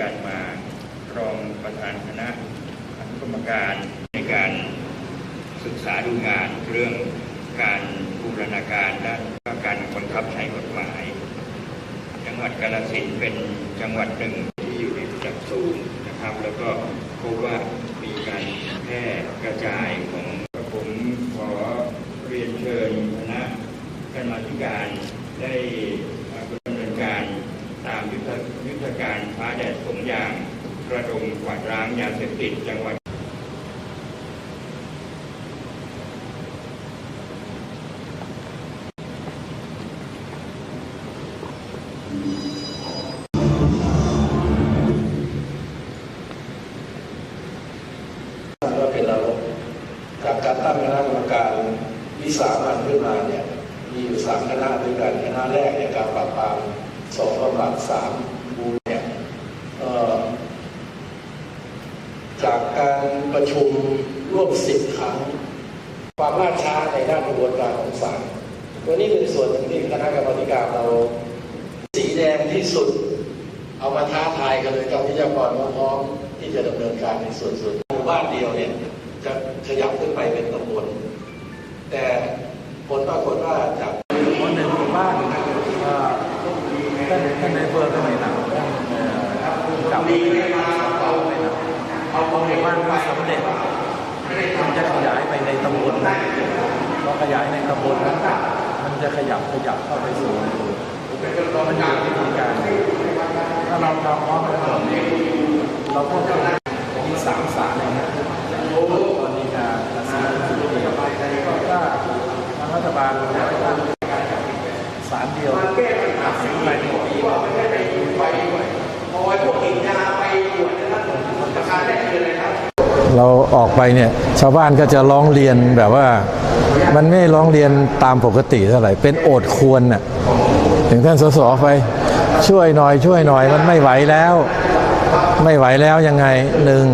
กันมารองประธานคณะอนุกรรมการในการศึกษาดูงานเรื่องการบูรณาการด้านการบังคับใช้กฎหมาย จังหวัดกาฬสินธุ์เป็นจังหวัดหนึ่งที่อยู่ในระดับสูงนะครับ แล้วก็พบว่ามีการแพร่กระจายของผมขอเรียนเชิญคณะกรรมาธิการได้เอ่อดำเนินการตามยุทธยุทธการฟ้าแดดสงยางระดมกวาดล้างยาเสพติดจังหวัดว่าเป็นนรกจากการตั้งคณะกรรมการวิสามันขึ้นมาเนี่ยมีอยู่สามคณะด้วยกันคณะแรกเนี่ยการปราบปรามสองประมาทสามบูเนี่ยเอ่อจากการ ประชุมร่วมสิบครั้ง ความล่าช้าในด้านกระบวนการของศาลตัวนี้เป็นส่วนหนึ่งที่คณะกรรมาธิการเรา สีแดงที่สุด เอามาท้าทายกันเลยกับวิทยากรว่าพร้อมที่จะดำเนินการในส่วนส่วนหมู่บ้านเดียวเนี่ยจะขยับขึ้นไปเป็นตำบลแต่ผลปรากฏว่าจากคนในหมู่บ้านเอ่อท่านท่านในอำเภอก็ไม่หนักท่านเอ่อผู้กำกับก็ไม่หนัก เอาของหมู่บ้านก็สำเร็จมันจะขยายไปในตำบลพอขยายในตำบลนั้นมันจะขยับขยับเข้าไปสู่อำเภอมันอยู่ที่วิธีการถ้าเราทำพร้อมกันหมดเนี่ยเราก็คงมีสามสารเลยนะตอนนี้การตัดสินสุดที่ถ้าทางรัฐบาลเราได้ตั้ง สารเดียวตัดสินภายในปีมันจะเป็นไปด้วย เราออกไปเนี่ยชาวบ้านก็จะร้องเรียนแบบว่า มันไม่ร้องเรียนตามปกติเท่าไหร่ เป็นโอดควรน่ะถึงท่านสสไปช่วยหน่อยช่วยหน่อยมันไม่ไหวแล้ว ไม่ไหวแล้วยังไงหนึ่ง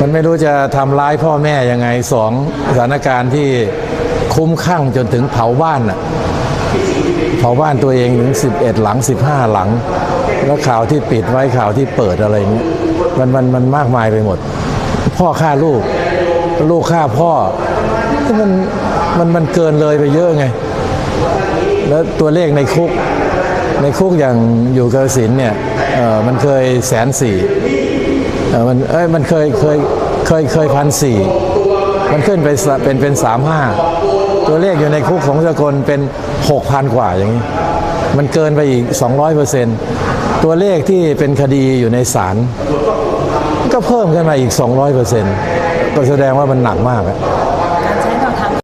มันไม่รู้จะทำร้ายพ่อแม่ยังไงสองสถานการณ์ที่คุ้มข้างจนถึงเผาบ้านน่ะเผาบ้านตัวเองถึง 11 หลัง 15 หลัง แล้วข่าวที่ปิดไว้ข่าวที่เปิดอะไรเงี้ยมันมันมันมากมายไปหมด พ่อฆ่าลูก ลูกฆ่าพ่อมันมันมันเกินเลยไปเยอะไง แล้วตัวเลขในคุก ในคุกอย่างอยู่กาฬสินเนี่ยเออมันเคยแสนสี่เออมันเอ้ยมันเคยเคยเคยเคยพันสี่มันขึ้นไปเป็นเป็นสามห้าตัวเลขอยู่ในคุกของสกลเป็นหกพันกว่าอย่างนี้ มันเกินไปอีก200เปอร์เซ็นต์ตัวเลขที่เป็นคดีอยู่ในศาล ก็เพิ่มขึ้นมาอีก 200%ก็แสดงว่ามันหนักมากอะ